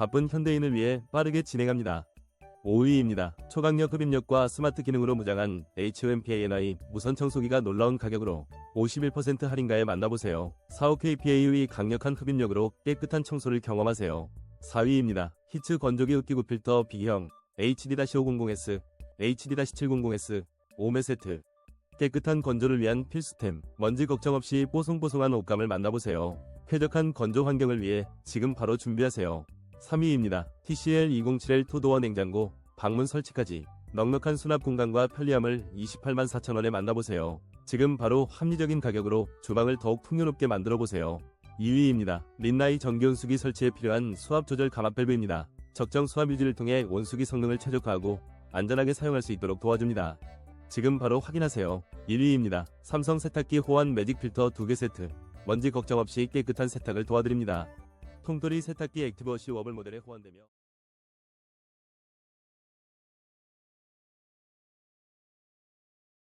바쁜 현대인을 위해 빠르게 진행합니다. 5위입니다. 초강력 흡입력과 스마트 기능으로 무장한 HOMPANI 무선 청소기가 놀라운 가격으로 51% 할인가에 만나보세요. 45KPA의 강력한 흡입력으로 깨끗한 청소를 경험하세요. 4위입니다. 히츠 건조기 흡기구 필터 B형 HD-500S, HD-700S, 5매 세트. 깨끗한 건조를 위한 필수템, 먼지 걱정 없이 뽀송뽀송한 옷감을 만나보세요. 쾌적한 건조 환경을 위해 지금 바로 준비하세요. 3위입니다. TCL 207L 투도어 냉장고, 방문 설치까지 넉넉한 수납 공간과 편리함을 28만 4천원에 만나보세요. 지금 바로 합리적인 가격으로 주방을 더욱 풍요롭게 만들어 보세요. 2위입니다. 린나이 전기온수기 설치에 필요한 수압 조절 감압 밸브입니다. 적정 수압 유지를 통해 온수기 성능을 최적화하고 안전하게 사용할 수 있도록 도와줍니다. 지금 바로 확인하세요. 1위입니다. 삼성 세탁기 호환 매직 필터 2개 세트. 먼지 걱정 없이 깨끗한 세탁을 도와드립니다. 통돌이 세탁기 액티브 워시 워블 모델에 호환되며